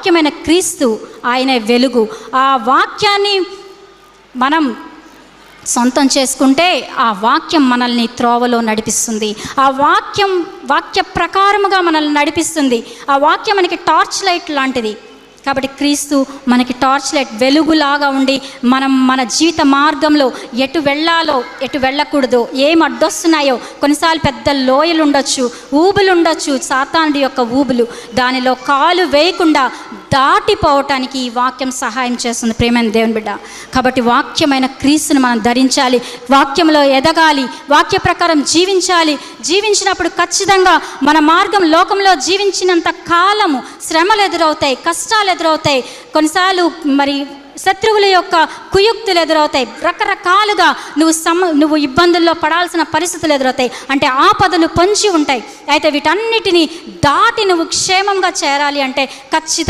వాక్యమైన క్రీస్తు ఆయన వెలుగు. ఆ వాక్యాన్ని మనం సొంతం చేసుకుంటే ఆ వాక్యం మనల్ని త్రోవలో నడిపిస్తుంది. ఆ వాక్యం వాక్య ప్రకారముగా మనల్ని నడిపిస్తుంది. ఆ వాక్యం మనకి టార్చ్ లైట్ లాంటిది. కాబట్టి క్రీస్తు మనకి టార్చ్ లైట్ వెలుగులాగా ఉండి మనం మన జీవిత మార్గంలో ఎటు వెళ్ళాలో ఎటు వెళ్ళకూడదు ఏం అడ్డొస్తున్నాయో కొన్నిసార్లు పెద్ద లోయలు ఉండొచ్చు ఊబులు ఉండొచ్చు సాతానుడి యొక్క ఊబులు. దానిలో కాలు వేయకుండా దాటిపోవటానికి ఈ వాక్యం సహాయం చేస్తుంది ప్రేమైన దేవుని బిడ్డ. కాబట్టి వాక్యమైన క్రీస్తుని మనం ధరించాలి. వాక్యంలో ఎదగాలి. వాక్య ప్రకారం జీవించాలి. జీవించినప్పుడు ఖచ్చితంగా మన మార్గం లోకంలో జీవించినంత కాలము శ్రమలు ఎదురవుతాయి కష్టాలు ఎదురవుతాయి. కొన్నిసార్లు మరి శత్రువుల యొక్క కుయుక్తులు ఎదురవుతాయి. రకరకాలుగా నువ్వు సమ నువ్వు ఇబ్బందుల్లో పడాల్సిన పరిస్థితులు ఎదురవుతాయి. అంటే ఆపదలు పొంచి ఉంటాయి. అయితే వీటన్నిటిని దాటి నువ్వు క్షేమంగా చేరాలి అంటే ఖచ్చితంగా